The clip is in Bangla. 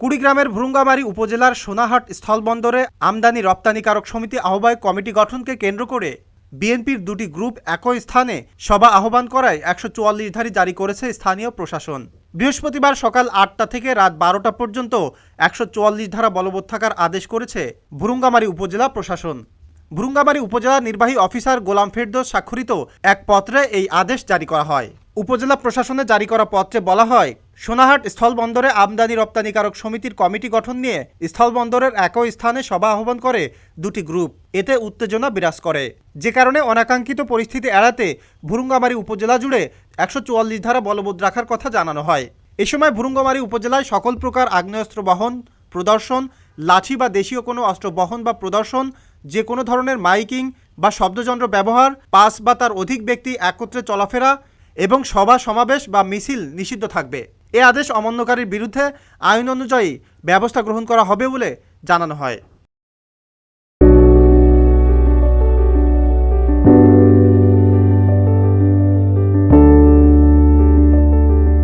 কুড়িগ্রামের ভ্রুঙ্গামারী উপজেলার সোনাহাট স্থলবন্দরে আমদানি রপ্তানিকারক সমিতি আহ্বায়ক কমিটি গঠনকে কেন্দ্র করে বিএনপির দুটি গ্রুপ একই স্থানে সভা আহ্বান করায় একশো চুয়াল্লিশ ধারি জারি করেছে স্থানীয় প্রশাসন। বৃহস্পতিবার সকাল আটটা থেকে রাত বারোটা পর্যন্ত একশো চুয়াল্লিশ ধারা বলবৎ থাকার আদেশ করেছে ভুরুঙ্গামারী উপজেলা প্রশাসন। ভুরুঙ্গামারী উপজেলা নির্বাহী অফিসার গোলাম ফেরদৌস স্বাক্ষরিত এক পত্রে এই আদেশ জারি করা হয়। উপজেলা প্রশাসনে জারি করা পত্রে বলা হয়, সোনাহাট স্থলবন্দরে আমদানি রপ্তানিকারক সমিতির কমিটি গঠন নিয়ে স্থলবন্দরের একই স্থানে সভা আহ্বান করে দুটি গ্রুপ। এতে উত্তেজনা বিরাজ করে। যে কারণে অনাকাঙ্ক্ষিত পরিস্থিতি এড়াতে ভুরুঙ্গামারী উপজেলা জুড়ে একশো চুয়াল্লিশ ধারা বলবৎ রাখার কথা জানানো হয়। এ সময় ভুরুঙ্গামারী উপজেলায় সকল প্রকার আগ্নেয়াস্ত্র বহন, প্রদর্শন, লাঠি বা দেশীয় কোনো অস্ত্র বহন বা প্রদর্শন, যে কোনো ধরনের মাইকিং বা শব্দযন্ত্র ব্যবহার, পাস বা তার অধিক ব্যক্তি একত্রে চলাফেরা এবং সভা, সমাবেশ বা মিছিল নিষিদ্ধ থাকবে। এ আদেশ অমান্যকারীর বিরুদ্ধে আইন অনুযায়ী ব্যবস্থা গ্রহণ করা হবে বলে জানানো হয়।